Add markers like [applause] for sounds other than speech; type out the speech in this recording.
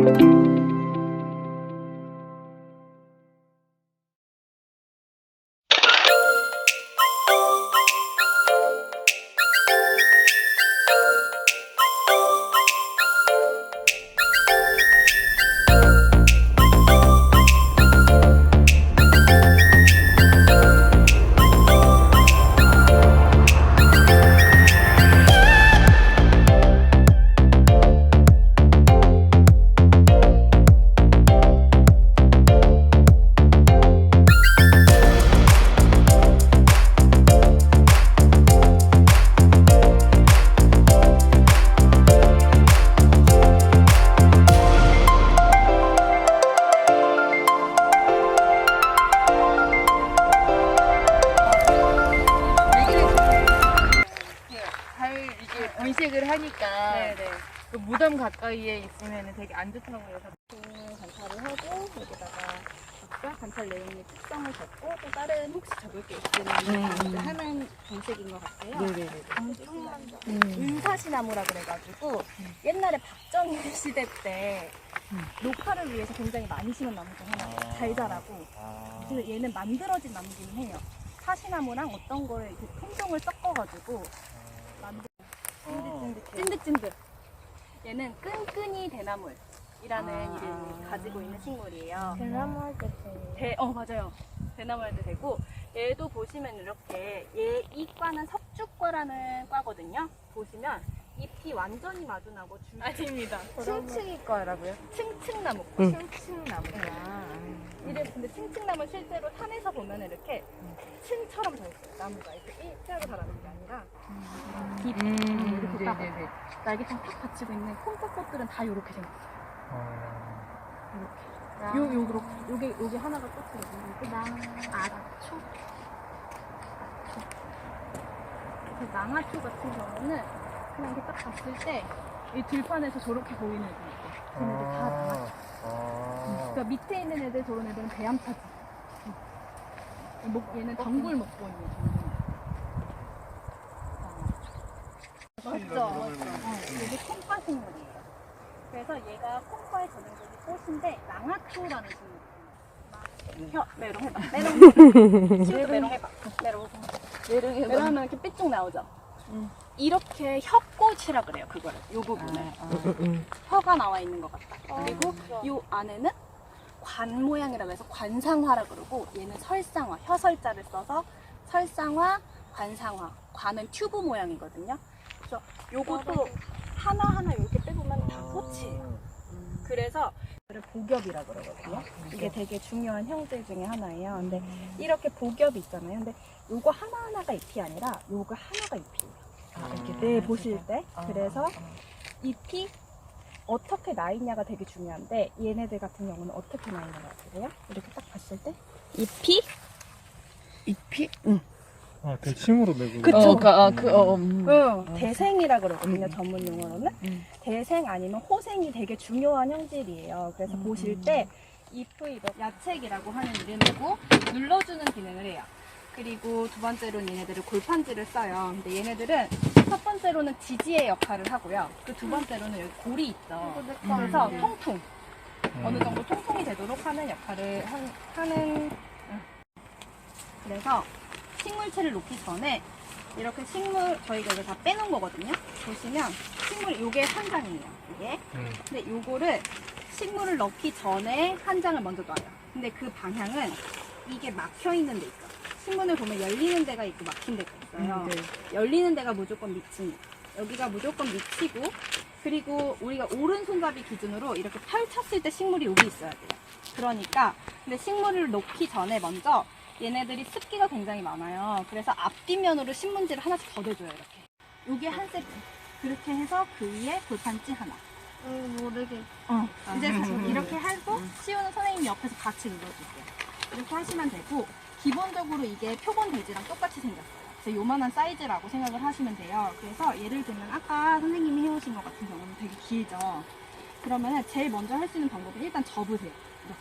잘 있으면 되게 안 좋다고 해서 관찰을 하고 여기다가 각자 관찰 내용의 특성을 적고 또 다른 혹시 적을 게 있으면 이제 하는 방식인 것 같아요. 네네네. 은사시나무라 그래가지고 옛날에 박정희 [laughs] 시대 때 녹화를 위해서 굉장히 많이 심은 나무 중 하나예요. 잘 자라고. 그래서 얘는 만들어진 나무기는 해요. 사시나무랑 어떤 거를 이렇게 품종을 섞어가지고 만든 찐득찐득. 얘는 끈끈이 대나물이라는 아. 이름을 가지고 있는 식물이에요. 대나무 할때 대, 어 맞아요. 대나무 할때 되고 얘도 보시면 이렇게 얘 이 과는 석주과라는 과거든요. 보시면 잎이 완전히 마주나고 줄 아닙니다. 층층이 거라고요? 층층나무. 층층나무야. 근데 층층나무 실제로 산에서 보면 이렇게 층처럼 져 있어요. 나무가 이렇게 일자로 자라는 게 아니라 잎 음, 이렇게 딱 네네네. 날개처럼 탁 받치고 있는 콩꽃꽃들은 다 이렇게 생겼어요. 아. 요, 요, 그렇게, 요게, 요게 하나가 꽃이거든요. 이게 낭아초. 그 낭아초 같은 경우는 그냥 이렇게 딱 봤을 때, 이 들판에서 저렇게 보이는 애들 걔네들 다 낭아초. 그러니까 밑에 있는 애들, 저런 애들은 배암차지. 목, 얘는 덩굴 먹고 있는 종류. 맞죠? 어, 이게 콩과 식물이에요. 그래서 얘가 콩과의 전형적인 꽃인데 낭아초라는 식물이에요. 혀, 메롱 해봐. 메롱. 시우도 메롱 해봐. 메롱. 메롱 하면 이렇게 삐쭉 나오죠? 이렇게 혀꽃이라 그래요, 그거를. 요 부분을. 혀가 나와 있는 것 같다. 그리고 요 안에는 관 모양이라고 해서 관상화라 그러고 얘는 설상화, 혀설자를 써서 설상화, 관상화. 관은 튜브 모양이거든요. 그래서 요것도 하나하나 이렇게 빼보면 다 꽃이에요. 그래서 이를 복엽이라 그러거든요. 이게 되게 중요한 형제 중에 하나예요. 근데 이렇게 복엽이 있잖아요. 근데 요거 하나하나가 잎이 아니라 요거 하나가 잎이에요. 이렇게 네, 보실 때. 그래서 잎이 어떻게 나 있냐가 되게 중요한데 얘네들 같은 경우는 어떻게 나것 같으세요? 이렇게 딱 봤을 때 잎이 잎이? 아, 대칭으로 내고. 그쵸. 어, 그, 어, 그, 어, 음. 응, 대생이라 그러거든요, 전문 용어로는. 음. 대생 아니면 호생이 되게 중요한 형질이에요. 그래서 음. 보실 때 잎의 이거 야책이라고 하는 이름이고 눌러주는 기능을 해요. 그리고 두 번째로는 얘네들은 골판지를 써요. 근데 얘네들은 첫 번째로는 지지의 역할을 하고요. 그 두 번째로는 여기 골이 있죠. 그래서 음. 통풍. 어느 정도 통풍이 되도록 하는 역할을 한- 하는 응. 그래서 식물체를 놓기 전에 이렇게 식물 저희가 이거 다 빼놓은 거거든요 보시면 식물 요게 한 장이에요 이게 음. 근데 요거를 식물을 넣기 전에 한 장을 먼저 놔요 근데 그 방향은 이게 막혀 있는 데 있어 식물을 보면 열리는 데가 있고 막힌 데가 있어요 음, 네. 열리는 데가 무조건 밑입니다. 여기가 무조건 밑이고 그리고 우리가 오른손잡이 기준으로 이렇게 펼쳤을 때 식물이 여기 있어야 돼요. 그러니까 근데 식물을 놓기 전에 먼저 얘네들이 습기가 굉장히 많아요. 그래서 앞뒷면으로 신문지를 하나씩 걷어줘요 이렇게. 요게 한 세트. 그렇게 해서 그 위에 골판지 하나. 모르게 어. 이제 [laughs] 이렇게 하고 시우는 선생님이 옆에서 같이 눌러줄게요. 이렇게 하시면 되고 기본적으로 이게 표본 돼지랑 똑같이 생겼어요. 그래서 요만한 사이즈라고 생각을 하시면 돼요. 그래서 예를 들면 아까 선생님이 해오신 것 같은 경우는 되게 길죠. 그러면 제일 먼저 할 수 있는 방법은 일단 접으세요. 이렇게.